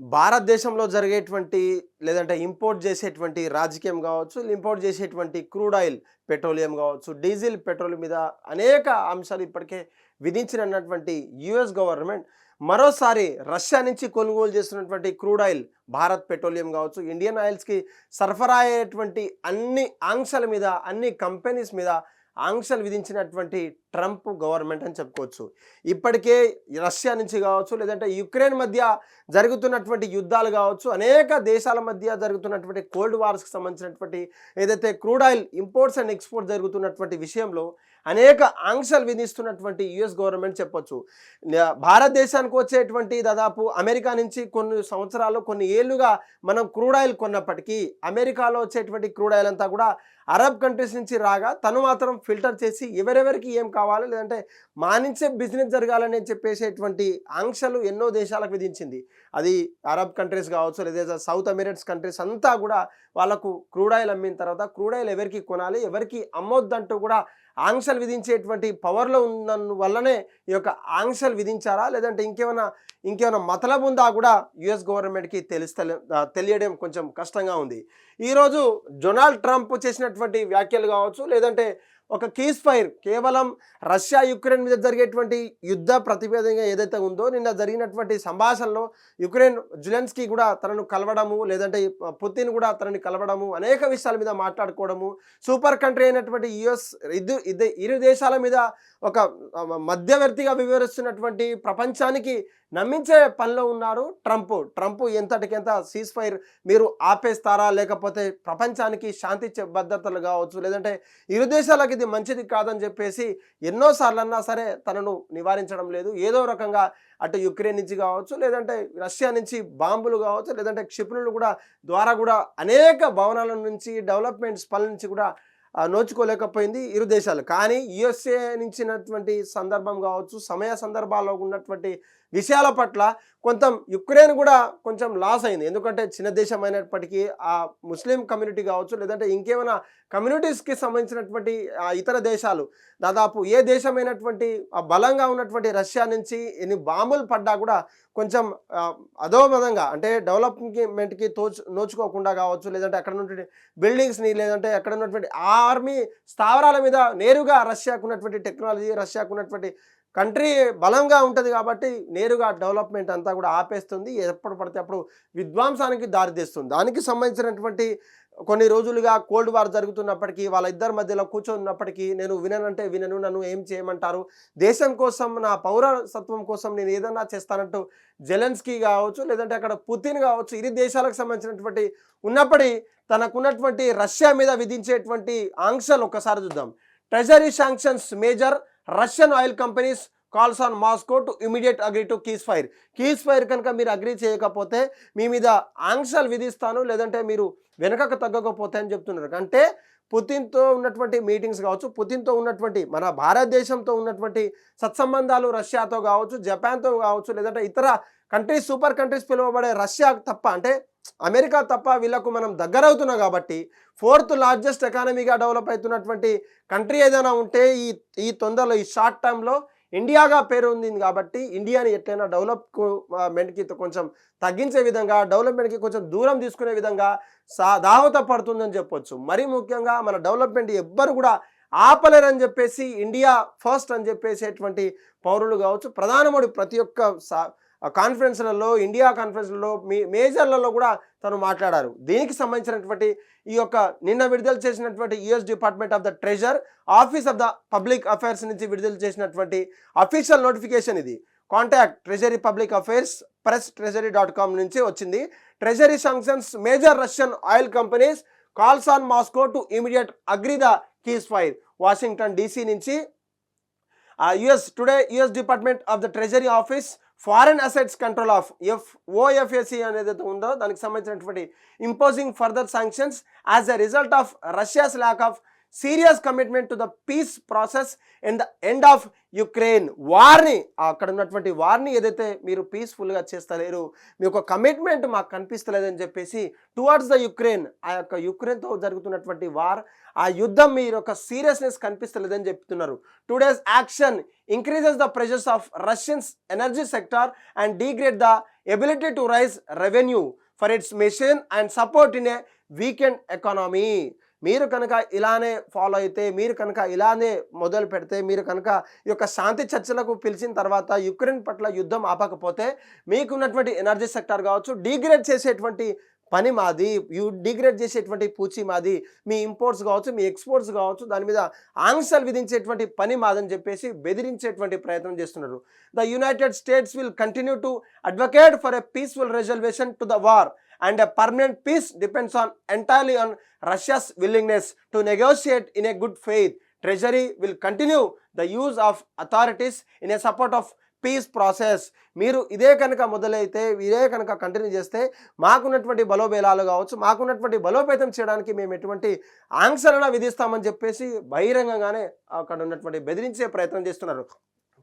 భారతదేశంలో జరిగేటువంటి లేదంటే ఇంపోర్ట్ చేసేటువంటి రాజకీయం కావచ్చు ఇంపోర్ట్ చేసేటువంటి క్రూడ్ ఆయిల్ పెట్రోలియం కావచ్చు డీజిల్ పెట్రోల్ మీద అనేక అంశాలు ఇప్పటికే విధించినటువంటి యుఎస్ గవర్నమెంట్ మరోసారి రష్యా నుంచి కొనుగోలు చేస్తున్నటువంటి క్రూడ్ ఆయిల్ భారత్ పెట్రోలియం కావచ్చు ఇండియన్ ఆయిల్స్కి సరఫరా అయ్యేటువంటి అన్ని ఆంక్షల మీద అన్ని కంపెనీస్ మీద ఆంక్షలు విధించినటువంటి ట్రంప్ గవర్నమెంట్ అని చెప్పుకోవచ్చు. ఇప్పటికే రష్యా నుంచి కావచ్చు లేదంటే యుక్రెయిన్ మధ్య జరుగుతున్నటువంటి యుద్ధాలు కావచ్చు అనేక దేశాల మధ్య జరుగుతున్నటువంటి కోల్డ్ వార్స్కి సంబంధించినటువంటి ఏదైతే crude oil imports and export జరుగుతున్నటువంటి విషయంలో అనేక ఆంక్షలు విధిస్తున్నటువంటి యుఎస్ గవర్నమెంట్ చెప్పొచ్చు. భారతదేశానికి వచ్చేటువంటి దాదాపు అమెరికా నుంచి కొన్ని సంవత్సరాలు కొన్ని ఏళ్ళుగా మనం క్రూడ్ ఆయిల్ కొన్నప్పటికీ అమెరికాలో వచ్చేటువంటి క్రూడ్ ఆయిల్ అంతా కూడా అరబ్ కంట్రీస్ నుంచి రాగా తను మాత్రం ఫిల్టర్ చేసి ఎవరెవరికి ఏం కావాలి లేదంటే మానించే బిజినెస్ జరగాలని చెప్పేసేటువంటి ఆంక్షలు ఎన్నో దేశాలకు విధించింది. అది అరబ్ కంట్రీస్ కావచ్చు లేదా సౌత్ అమెరిట్స్ కంట్రీస్ అంతా కూడా వాళ్ళకు క్రూడ్ ఆయిల్ అమ్మిన తర్వాత క్రూడ్ ఆయిల్ ఎవరికి కొనాలి ఎవరికి అమ్మొద్దంటూ కూడా ఆంక్షలు విధించేటువంటి పవర్లో ఉన్న వల్లనే ఈ యొక్క ఆంక్షలు విధించారా? లేదంటే ఇంకేమైనా ఇంకేమైనా మతలబు ఉందా కూడా యుఎస్ గవర్నమెంట్కి తెలిస్తే తెలియడం కొంచెం కష్టంగా ఉంది. ఈరోజు డొనాల్డ్ ట్రంప్ చేసినటువంటి వ్యాఖ్యలు కావచ్చు లేదంటే ఒక కీస్ ఫైర్ కేవలం రష్యా యుక్రెయిన్ మీద జరిగేటువంటి యుద్ధ ప్రతిపేదంగా ఏదైతే ఉందో నిన్న జరిగినటువంటి సంభాషణలో యుక్రెయిన్ జులెన్స్కి కూడా తనను కలవడము లేదంటే పుతిన్ కూడా తనని కలవడము అనేక విషయాల మీద మాట్లాడుకోవడము సూపర్ కంట్రీ అయినటువంటి యుఎస్ ఇద్దు ఇద్దరు ఇరు దేశాల మీద ఒక మధ్యవర్తిగా వివరిస్తున్నటువంటి ప్రపంచానికి నమ్మించే పనిలో ఉన్నారు ట్రంప్. ట్రంప్ ఎంతటికెంత సీజ్ ఫైర్ మీరు ఆపేస్తారా? లేకపోతే ప్రపంచానికి శాంతి భద్రతలు కావచ్చు లేదంటే ఇరు దేశాలకు ఇది మంచిది కాదని చెప్పేసి ఎన్నోసార్లు అన్నా సరే తనను నివారించడం లేదు. ఏదో రకంగా అటు యుక్రెయిన్ నుంచి కావచ్చు లేదంటే రష్యా నుంచి బాంబులు కావచ్చు లేదంటే క్షిపణులు కూడా ద్వారా కూడా అనేక భవనాల నుంచి డెవలప్మెంట్స్ పనుల నుంచి కూడా నోచుకోలేకపోయింది ఇరు దేశాలు. కానీ యుఎస్ఏ నుంచినటువంటి సందర్భం కావచ్చు సమయ సందర్భాల్లో ఉన్నటువంటి విషయాల పట్ల కొంత యుక్రెయిన్ కూడా కొంచెం లాస్ అయింది. ఎందుకంటే చిన్న దేశం అయినప్పటికీ ఆ ముస్లిం కమ్యూనిటీ కావచ్చు లేదంటే ఇంకేమైనా కమ్యూనిటీస్కి సంబంధించినటువంటి ఆ ఇతర దేశాలు దాదాపు ఏ దేశమైనటువంటి ఆ బలంగా ఉన్నటువంటి రష్యా నుంచి ఎన్ని బాంబులు పడ్డా కూడా కొంచెం అధోమధంగా అధోమదంగా అంటే డెవలప్మెంట్కి తోచు నోచుకోకుండా కావచ్చు లేదంటే అక్కడ ఉన్నటువంటి బిల్డింగ్స్ని లేదంటే అక్కడ ఉన్నటువంటి ఆ ఆర్మీ స్థావరాల మీద నేరుగా రష్యాకు ఉన్నటువంటి టెక్నాలజీ రష్యాకు ఉన్నటువంటి కంట్రీ బలంగా ఉంటుంది కాబట్టి నేరుగా డెవలప్మెంట్ అంతా కూడా ఆపేస్తుంది. ఎప్పుడు పడితే అప్పుడు విధ్వంసానికి దారితీస్తుంది దానికి సంబంధించినటువంటి కొన్ని రోజులుగా కోల్డ్ వార్ జరుగుతున్నప్పటికీ వాళ్ళ ఇద్దరి మధ్యలో కూర్చున్నప్పటికీ నేను విననంటే వినను నన్ను ఏం చేయమంటారు? దేశం కోసం నా పౌరసత్వం కోసం నేను ఏదన్నా చేస్తానంటూ జెలెన్స్కీ కావచ్చు లేదంటే అక్కడ పుతిన్ కావచ్చు ఇరు దేశాలకు సంబంధించినటువంటి ఉన్నప్పటి తనకున్నటువంటి రష్యా మీద విధించేటువంటి ఆంక్షలు ఒక్కసారి చూద్దాం. Treasury sanctions major Russian oil companies calls on Moscow to immediate agree to ceasefire. Ceasefire కనుక మీరు అగ్రీ చేయకపోతే మీ మీద ఆంక్షలు విధిస్తాను లేదంటే మీరు వెనకకు తగ్గకపోతే అని చెప్తున్నారు. అంటే పుతిన్తో ఉన్నటువంటి మీటింగ్స్ కావచ్చు పుతిన్తో ఉన్నటువంటి మన భారతదేశంతో ఉన్నటువంటి సత్సంబంధాలు రష్యాతో కావచ్చు జపాన్తో కావచ్చు లేదంటే ఇతర కంట్రీస్ సూపర్ కంట్రీస్ పిలువబడే రష్యా తప్ప అంటే అమెరికా తప్ప వీళ్ళకు మనం దగ్గర అవుతున్నాం కాబట్టి ఫోర్త్ లార్జెస్ట్ ఎకానమీగా డెవలప్ అవుతున్నటువంటి కంట్రీ ఏదైనా ఉంటే ఈ ఈ తొందరలో ఈ షార్ట్ టైంలో ఇండియాగా పేరు ఉంది కాబట్టి ఇండియాని ఎట్లయినా డెవలప్మెంట్కి కొంచెం తగ్గించే విధంగా డెవలప్మెంట్కి కొంచెం దూరం తీసుకునే విధంగా సా దావత పడుతుందని చెప్పొచ్చు. మరీ ముఖ్యంగా మన డెవలప్మెంట్ ఎవ్వరు కూడా ఆపలేరని చెప్పేసి ఇండియా ఫస్ట్ అని చెప్పేసేటువంటి పౌరులు కావచ్చు. ప్రధానమంత్రి ప్రతి ఒక్క సా కాన్ఫరెన్స్లలో ఇండియా కాన్ఫరెన్స్లలో మీ మేజర్లలో కూడా తను మాట్లాడారు. దీనికి సంబంధించినటువంటి ఈ యొక్క నిన్న విడుదల చేసినటువంటి US department of the treasury office of the public affairs నుంచి విడుదల చేసినటువంటి అఫీషియల్ నోటిఫికేషన్ ఇది. Contact treasury public affairs press treasury dot com నుంచి వచ్చింది. Treasury sanctions major Russian oil companies calls on Moscow to immediate agree the ceasefire Washington DC నుంచి US today US department of the treasury office foreign assets control of F OFSC అనేది ఉందో దానికి సంబంధించినటువంటి imposing further sanctions as a result of Russia's lack of serious commitment to the peace process and the end of Ukraine వార్ని అక్కడ ఉన్నటువంటి వార్ని ఏదైతే మీరు పీస్ఫుల్గా చేస్తలేరు మీ యొక్క కమిట్మెంట్ మాకు కనిపిస్తలేదని చెప్పేసి టువర్డ్స్ ద యుక్రెయిన్ ఆ యొక్క యుక్రెయిన్తో జరుగుతున్నటువంటి వార్ ఆ యుద్ధం మీరు యొక్క సీరియస్నెస్ కనిపిస్తలేదని చెప్తున్నారు. Today's action increases the pressures of Russians energy sector and degrade the ability to raise revenue for its machine and support in a weakened economy మీరు కనుక ఇలానే ఫాలో అయితే మీరు కనుక ఇలానే మొదలు పెడితే మీరు కనుక ఈ యొక్క శాంతి చర్చలకు పిలిచిన తర్వాత యుక్రెయిన్ పట్ల యుద్ధం ఆపకపోతే మీకున్నటువంటి ఎనర్జీ సెక్టార్ కావచ్చు డిగ్రేడ్ చేసేటువంటి పని మాది యూ డిగ్రేడ్ చేసేటువంటి పూచి మాది మీ ఇంపోర్ట్స్ కావచ్చు మీ ఎక్స్పోర్ట్స్ కావచ్చు దాని మీద ఆంక్షలు విధించేటువంటి పని మాదని చెప్పేసి బెదిరించేటువంటి ప్రయత్నం చేస్తున్నారు. The United States will continue to advocate for a peaceful reservation to the war and a permanent peace depends on entirely on Russia's willingness to negotiate in a good faith. Treasury will continue the use of authorities in a support of peace process మీరు ఇదే కనుక మొదలైతే ఇదే కనుక continue చేస్తే మాకున్నటువంటి బలోబేలాలు కావచ్చు మాకున్నటువంటి బలోపేతం చేయడానికి మేము ఎటువంటి ఆంక్షలను విధిస్తామని చెప్పేసి బహిరంగంగానే అక్కడ ఉన్నటువంటి బెదిరించే ప్రయత్నం చేస్తున్నారు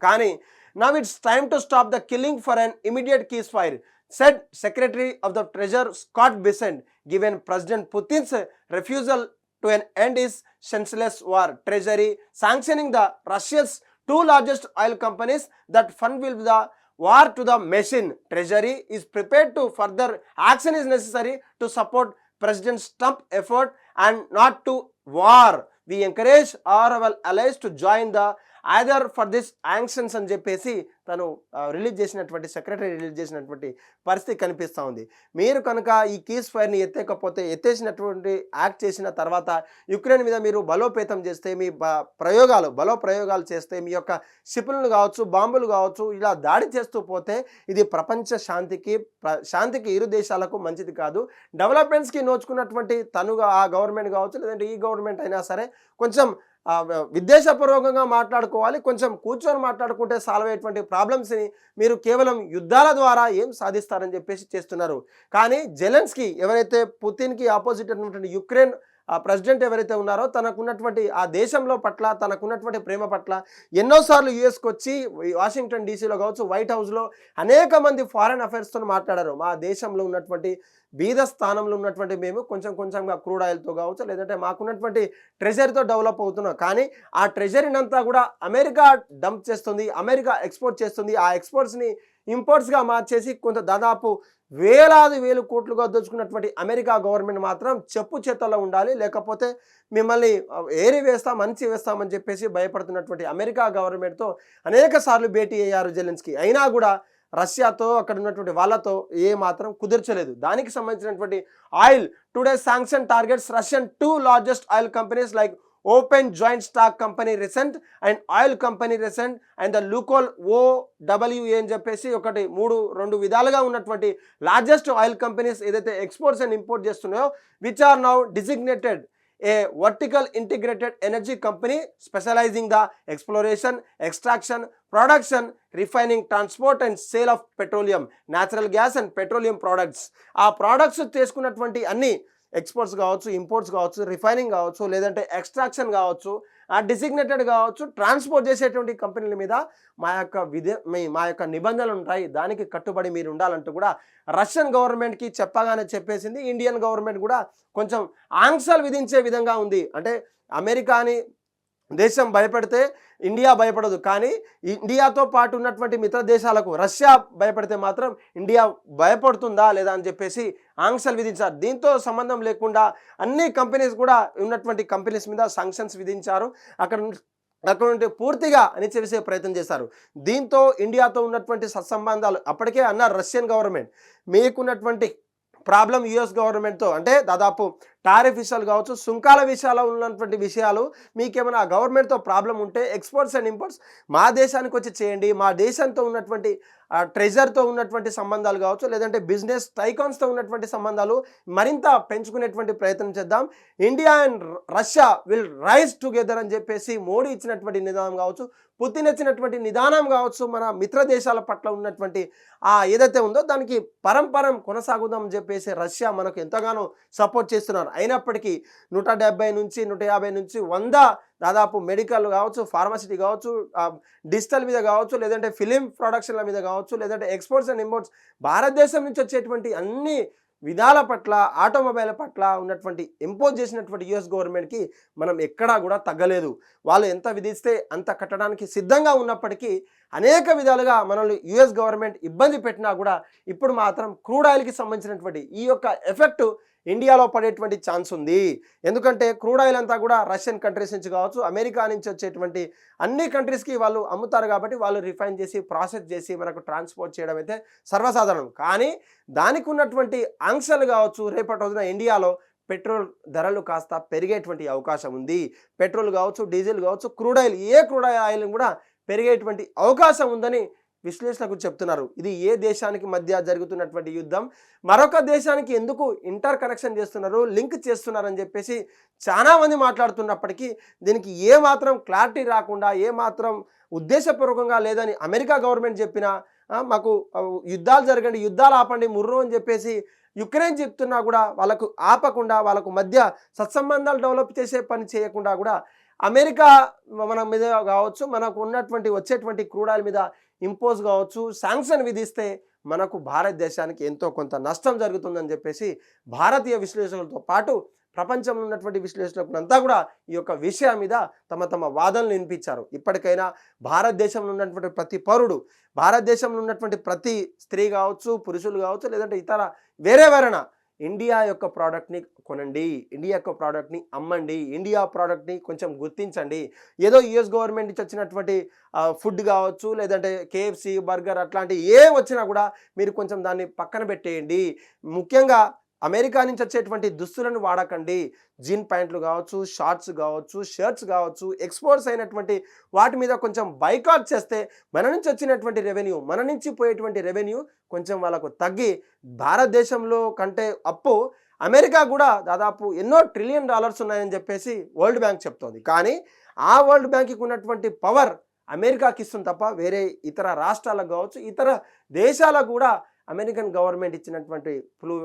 కానీ Now it's time to stop the killing for an immediate ceasefire, said Secretary of the Treasury Scott Bessent, given President Putin's refusal to an end his senseless war. Treasury sanctioning the Russia's two largest oil companies that fund will the war to the machine. Treasury is prepared to further action is necessary to support President Trump effort and not to war. We encourage our allies to join the either for this sanctions అని చెప్పేసి తను release చేసినటువంటి secretary release చేసినటువంటి పరిస్థితి కనిపిస్తూ ఉంది. మీరు కనుక ఈ కీస్ ఫైర్ని ఎత్తేకపోతే ఎత్తేసినటువంటి యాక్ట్ చేసిన తర్వాత యుక్రెయిన్ మీద మీరు బలోపేతం చేస్తే మీ ప్రయోగాలు బలో ప్రయోగాలు చేస్తే మీ యొక్క క్షిపులను కావచ్చు బాంబులు కావచ్చు ఇలా దాడి చేస్తూ పోతే ఇది ప్రపంచ శాంతికి శాంతికి ఇరు దేశాలకు మంచిది కాదు. డెవలప్మెంట్స్కి నోచుకున్నటువంటి తనుగా ఆ గవర్నమెంట్ కావచ్చు లేదంటే ఈ గవర్నమెంట్ అయినా సరే కొంచెం విద్వేషపూర్వకంగా మాట్లాడుకోవాలి కొంచెం కూర్చొని మాట్లాడుకుంటే సాల్వ్ అయ్యేటువంటి ప్రాబ్లమ్స్ని మీరు కేవలం యుద్ధాల ద్వారా ఏం సాధిస్తారని చెప్పేసి చేస్తున్నారు. కానీ జెలెన్స్కి ఎవరైతే పుతిన్కి ఆపోజిట్ అయినటువంటి యుక్రెయిన్ ప్రెసిడెంట్ ఎవరైతే ఉన్నారో తనకున్నటువంటి ఆ దేశంలో పట్ల తనకున్నటువంటి ప్రేమ పట్ల ఎన్నోసార్లు యుఎస్కి వచ్చి వాషింగ్టన్ డీసీలో కావచ్చు వైట్ హౌస్లో అనేక మంది ఫారెన్ అఫైర్స్తో మాట్లాడారు. మా దేశంలో ఉన్నటువంటి బీద స్థానంలో ఉన్నటువంటి మేము కొంచెం కొంచెంగా క్రూడ్ ఆయిల్తో కావచ్చు లేదంటే మాకున్నటువంటి ట్రెజరీతో డెవలప్ అవుతున్నాం. కానీ ఆ ట్రెజరీని అంతా కూడా అమెరికా డంప్ చేస్తుంది అమెరికా ఎక్స్పోర్ట్ చేస్తుంది. ఆ ఎక్స్పోర్ట్స్ని ఇంపోర్ట్స్గా మార్చేసి కొంత దాదాపు వేలాది వేలు కోట్లుగా దోచుకున్నటువంటి అమెరికా గవర్నమెంట్ మాత్రం చెప్పు చేతల్లో ఉండాలి. లేకపోతే మిమ్మల్ని ఏరి వేస్తాం మంచి వేస్తామని చెప్పేసి భయపడుతున్నటువంటి అమెరికా గవర్నమెంట్తో అనేక సార్లు భేటీ అయ్యారు జెలెన్స్కి. అయినా కూడా రష్యాతో అక్కడ ఉన్నటువంటి వాళ్ళతో ఏ మాత్రం కుదర్చలేదు. దానికి సంబంధించినటువంటి oil today sanction targets Russian two largest oil companies like open joint stock company recent and oil company recent and the Lukoil O WA అని చెప్పేసి ఒకటి మూడు రెండు విధాలుగా ఉన్నటువంటి లార్జెస్ట్ ఆయిల్ కంపెనీస్ ఏదైతే exports and import చేస్తున్నాయో which are now designated a vertical integrated energy company specialising the exploration extraction production refining transport and sale of petroleum natural gas and petroleum products ఆ products చేసుకున్నటువంటి అన్ని exports కావచ్చు imports కావచ్చు refining కావచ్చు లేదంటే extraction కావచ్చు ఆ designated కావచ్చు ట్రాన్స్పోర్ట్ చేసేటువంటి కంపెనీల మీద మా యొక్క విధి మీ- మా యొక్క నిబంధనలు ఉంటాయి. దానికి కట్టుబడి మీరు ఉండాలంటూ కూడా రష్యన్ గవర్నమెంట్కి చెప్పగానే చెప్పేసింది. ఇండియన్ గవర్నమెంట్ కూడా కొంచెం ఆంక్షలు విధించే విధంగా ఉంది. అంటే అమెరికాని దేశం భయపడితే ఇండియా భయపడదు. కానీ ఇండియాతో పాటు ఉన్నటువంటి మిత్ర దేశాలకు రష్యా భయపడితే మాత్రం ఇండియా భయపడుతుందా లేదా అని చెప్పేసి ఆంక్షలు విధించారు. దీంతో సంబంధం లేకుండా అన్ని కంపెనీస్ కూడా ఉన్నటువంటి కంపెనీస్ మీద సాంక్షన్స్ విధించారు. అక్కడ అక్కడ నుండి పూర్తిగా అణిచివేసే ప్రయత్నం చేశారు. దీంతో ఇండియాతో ఉన్నటువంటి సత్సంబంధాలు అప్పటికే అన్నారు రష్యన్ గవర్నమెంట్ మీకున్నటువంటి ప్రాబ్లం యుఎస్ గవర్నమెంట్తో అంటే దాదాపు టారిఫ్ విషయాలు కావచ్చు సుంకాల విషయాలు ఉన్నటువంటి విషయాలు మీకేమైనా గవర్నమెంట్తో ప్రాబ్లం ఉంటే ఎక్స్పోర్ట్స్ అండ్ ఇంపోర్ట్స్ మా దేశానికి వచ్చి చేయండి మా దేశంతో ఉన్నటువంటి ట్రెజర్తో ఉన్నటువంటి సంబంధాలు కావచ్చు లేదంటే బిజినెస్ టైకాన్స్తో ఉన్నటువంటి సంబంధాలు మరింత పెంచుకునేటువంటి ప్రయత్నం చేద్దాం. India and Russia will rise together అని చెప్పేసి మోడీ ఇచ్చినటువంటి నిదానం కావచ్చు పుతిన్ నిదానం కావచ్చు మన మిత్ర దేశాల పట్ల ఉన్నటువంటి ఆ ఏదైతే ఉందో దానికి పరంపరం కొనసాగుదాం అని చెప్పేసి రష్యా మనకు ఎంతగానో సపోర్ట్ చేస్తున్నారు. అయినప్పటికీ నూట డెబ్బై నుంచి నూట యాభై నుంచి వంద దాదాపు మెడికల్ కావచ్చు ఫార్మసిటీ కావచ్చు డిజిటల్ మీద కావచ్చు లేదంటే ఫిలిం ప్రొడక్షన్ల మీద కావచ్చు లేదంటే ఎక్స్పోర్ట్స్ అండ్ ఇంపోర్ట్స్ భారతదేశం నుంచి వచ్చేటువంటి అన్ని విధాల పట్ల ఆటోమొబైల్ పట్ల ఉన్నటువంటి ఇంపోజ్ చేసినటువంటి యుఎస్ గవర్నమెంట్కి మనం ఎక్కడా కూడా తగ్గలేదు. వాళ్ళు ఎంత విధిస్తే అంత కట్టడానికి సిద్ధంగా ఉన్నప్పటికీ అనేక విధాలుగా మనల్ని యుఎస్ గవర్నమెంట్ ఇబ్బంది పెట్టినా కూడా ఇప్పుడు మాత్రం క్రూడ్ ఆయిల్కి సంబంధించినటువంటి ఈ యొక్క ఎఫెక్ట్ ఇండియాలో పడేటువంటి ఛాన్స్ ఉంది. ఎందుకంటే క్రూడ్ ఆయిల్ అంతా కూడా రష్యన్ కంట్రీస్ నుంచి కావచ్చు అమెరికా నుంచి వచ్చేటువంటి అన్ని కంట్రీస్కి వాళ్ళు అమ్ముతారు కాబట్టి వాళ్ళు రిఫైన్ చేసి ప్రాసెస్ చేసి మనకు ట్రాన్స్పోర్ట్ చేయడం అయితే సర్వసాధారణం. కానీ దానికి ఉన్నటువంటి ఆంక్షలు కావచ్చు రేపటి రోజున ఇండియాలో పెట్రోల్ ధరలు కాస్త పెరిగేటువంటి అవకాశం ఉంది. పెట్రోల్ కావచ్చు డీజిల్ కావచ్చు క్రూడ్ ఆయిల్ ఏ క్రూడ్ ఆయిల్ కూడా పెరిగేటువంటి అవకాశం ఉందని విశ్లేషణకు చెప్తున్నారు. ఇది ఏ దేశానికి మధ్య జరుగుతున్నటువంటి యుద్ధం? మరొక దేశానికి ఎందుకు ఇంటర్ కనెక్షన్ చేస్తున్నారు? లింక్ చేస్తున్నారని చెప్పేసి చాలా మంది మాట్లాడుతున్నప్పటికీ దీనికి ఏ మాత్రం క్లారిటీ రాకుండా ఏ మాత్రం ఉద్దేశపూర్వకంగా లేదని అమెరికా గవర్నమెంట్ చెప్పినా మాకు యుద్ధాలు జరగండి యుద్ధాలు ఆపండి ముర్రు అని చెప్పేసి యుక్రెయిన్ చెప్తున్నా కూడా వాళ్ళకు ఆపకుండా వాళ్ళకు మధ్య సత్సంబంధాలు డెవలప్ చేసే పని చేయకుండా కూడా అమెరికా మన మీద కావచ్చు మనకు ఉన్నటువంటి వచ్చేటువంటి క్రూడాల మీద ఇంపోజ్ కావచ్చు శాంక్షన్ విధిస్తే మనకు భారతదేశానికి ఎంతో కొంత నష్టం జరుగుతుందని చెప్పేసి భారతీయ విశ్లేషకులతో పాటు ప్రపంచంలో ఉన్నటువంటి విశ్లేషకులంతా కూడా ఈ యొక్క విషయం మీద తమ తమ వాదనలు వినిపించారు. ఇప్పటికైనా భారతదేశంలో ఉన్నటువంటి ప్రతి పౌరుడు భారతదేశంలో ఉన్నటువంటి ప్రతి స్త్రీ కావచ్చు పురుషులు కావచ్చు లేదంటే ఇతర వేరే వేరేనా ఇండియా యొక్క ప్రోడక్ట్ని కొనండి ఇండియా యొక్క ప్రోడక్ట్ని అమ్మండి ఇండియా ప్రోడక్ట్ని కొంచెం గుర్తించండి. ఏదో యుఎస్ గవర్నమెంట్ నుంచి వచ్చినటువంటి ఫుడ్ కావచ్చు లేదంటే కేఎఫ్సి బర్గర్ అట్లాంటి ఏం వచ్చినా కూడా మీరు కొంచెం దాన్ని పక్కన పెట్టేయండి. ముఖ్యంగా అమెరికా నుంచి వచ్చేటువంటి దుస్తులను వాడకండి. జీన్ ప్యాంట్లు కావచ్చు షార్ట్స్ కావచ్చు షర్ట్స్ కావచ్చు ఎక్స్పోర్ట్స్ అయినటువంటి వాటి మీద కొంచెం బైకాట్ చేస్తే మన నుంచి వచ్చినటువంటి రెవెన్యూ మన నుంచి పోయేటువంటి రెవెన్యూ కొంచెం వాళ్ళకు తగ్గి భారతదేశంలో కంటే అప్పు అమెరికా కూడా దాదాపు ఎన్నో ట్రిలియన్ డాలర్స్ ఉన్నాయని చెప్పేసి వరల్డ్ బ్యాంక్ చెప్తోంది. కానీ ఆ వరల్డ్ బ్యాంక్కి ఉన్నటువంటి పవర్ అమెరికాకి ఇస్తుంది తప్ప వేరే ఇతర రాష్ట్రాలకు కావచ్చు ఇతర దేశాలకు కూడా అమెరికన్ గవర్నమెంట్ ఇచ్చినటువంటి ఫ్లూ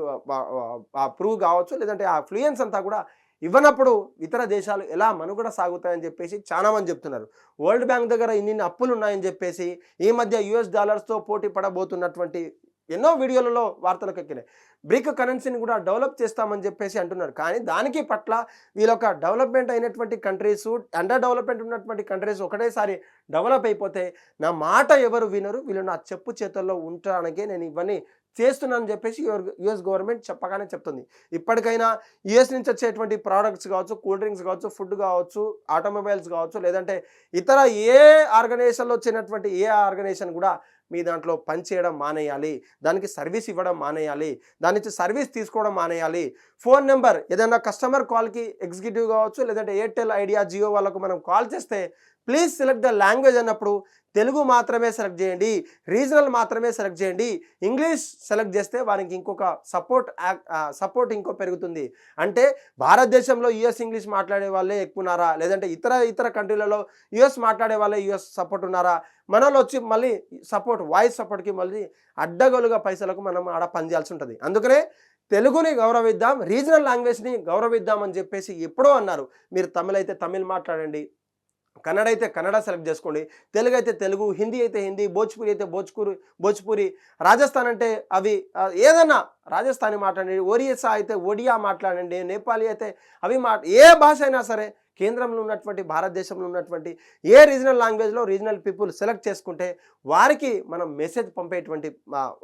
ఆ ప్రూవ్ కావచ్చు లేదంటే ఆ ఫ్లూయన్స్ అంతా కూడా ఇవ్వనప్పుడు ఇతర దేశాలు ఎలా మనుగడ సాగుతాయని చెప్పేసి చాలా మంది చెప్తున్నారు. వరల్డ్ బ్యాంక్ దగ్గర ఇన్ని అప్పులు ఉన్నాయని చెప్పేసి ఈ మధ్య యుఎస్ డాలర్స్తో పోటీ పడబోతున్నటువంటి ఎన్నో వీడియోలలో వార్తలకు ఎక్కినాయి. బ్రిక్ కరెన్సీని కూడా డెవలప్ చేస్తామని చెప్పేసి అంటున్నారు. కానీ దానికి పట్ల వీళ్ళొక డెవలప్మెంట్ అయినటువంటి కంట్రీస్ అండర్ డెవలప్మెంట్ ఉన్నటువంటి కంట్రీస్ ఒకటేసారి డెవలప్ అయిపోతే నా మాట ఎవరు వినరు. వీళ్ళు నా చెప్పు చేతుల్లో ఉండడానికే నేను ఇవన్నీ చేస్తున్నానని చెప్పేసి యుఎస్ గవర్నమెంట్ చెప్పగానే చెప్తుంది. ఇప్పటికైనా యుఎస్ నుంచి వచ్చేటువంటి ప్రోడక్ట్స్ కావచ్చు కూల్ డ్రింక్స్ కావచ్చు ఫుడ్ కావచ్చు ఆటోమొబైల్స్ కావచ్చు లేదంటే ఇతర ఏ ఆర్గనైజేషన్లో వచ్చినటువంటి ఏ ఆర్గనైజేషన్ కూడా మీ దాంట్లో పనిచేయడం మానేయాలి. దానికి సర్వీస్ ఇవ్వడం మానేయాలి. దాని నుంచి సర్వీస్ తీసుకోవడం మానేయాలి. ఫోన్ నెంబర్ ఏదైనా కస్టమర్ కాల్కి ఎగ్జిక్యూటివ్ కావచ్చు లేదంటే ఎయిర్టెల్ ఐడియా జియో వాళ్ళకు మనం కాల్ చేస్తే ప్లీజ్ సెలెక్ట్ ద లాంగ్వేజ్ అన్నప్పుడు తెలుగు మాత్రమే సెలెక్ట్ చేయండి రీజనల్ మాత్రమే సెలెక్ట్ చేయండి ఇంగ్లీష్ సెలెక్ట్ చేస్తే వారికి ఇంకొక సపోర్ట్ సపోర్ట్ ఇంకో పెరుగుతుంది. అంటే భారతదేశంలో యుఎస్ ఇంగ్లీష్ మాట్లాడే వాళ్ళే ఎక్కువ ఉన్నారా లేదంటే ఇతర ఇతర కంట్రీలలో యుఎస్ మాట్లాడే వాళ్ళే యుఎస్ సపోర్ట్ ఉన్నారా? మనలో వచ్చి మళ్ళీ సపోర్ట్ వాయిస్ సపోర్ట్కి మళ్ళీ అడ్డగోలుగా పైసలకు మనం ఆడ పనిచేయాల్సి ఉంటుంది. అందుకనే తెలుగుని గౌరవిద్దాం రీజనల్ లాంగ్వేజ్ని గౌరవిద్దాం అని చెప్పేసి ఎప్పుడో అన్నారు. మీరు తమిళ అయితే తమిళ్ మాట్లాడండి కన్నడ అయితే కన్నడ సెలెక్ట్ చేసుకోండి తెలుగు అయితే తెలుగు హిందీ అయితే హిందీ భోజ్పురి అయితే భోజ్పూరి భోజ్పురి రాజస్థాన్ అంటే అవి ఏదన్నా రాజస్థానీ మాట్లాడండి ఒరిస్సా అయితే ఒడియా మాట్లాడండి నేపాలీ అయితే అవి మా ఏ భాష అయినా సరే కేంద్రంలో ఉన్నటువంటి భారతదేశంలో ఉన్నటువంటి ఏ రీజనల్ లాంగ్వేజ్లో రీజనల్ పీపుల్ సెలెక్ట్ చేసుకుంటే వారికి మనం మెసేజ్ పంపేటువంటి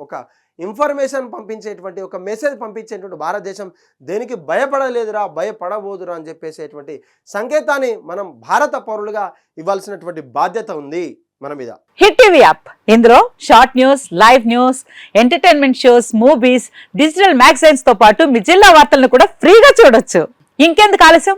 ఒక ఇన్ఫర్మేషన్ పంపించేటువంటి ఒక మెసేజ్ పంపించేటువంటి భారతదేశం దేనికి భయపడలేదురా భయపడబోదురా అని చెప్పేసేటువంటి సంకేతాన్ని మనం భారత పౌరులుగా ఇవ్వాల్సినటువంటి బాధ్యత ఉంది మన మీద. హిట్ టీవీ యాప్ ఇందులో short news live news entertainment shows movies digital మ్యాగజైన్స్తో పాటు మీ జిల్లా వార్తలను కూడా ఫ్రీగా చూడొచ్చు. ఇంకెందుకు ఆలస్యం?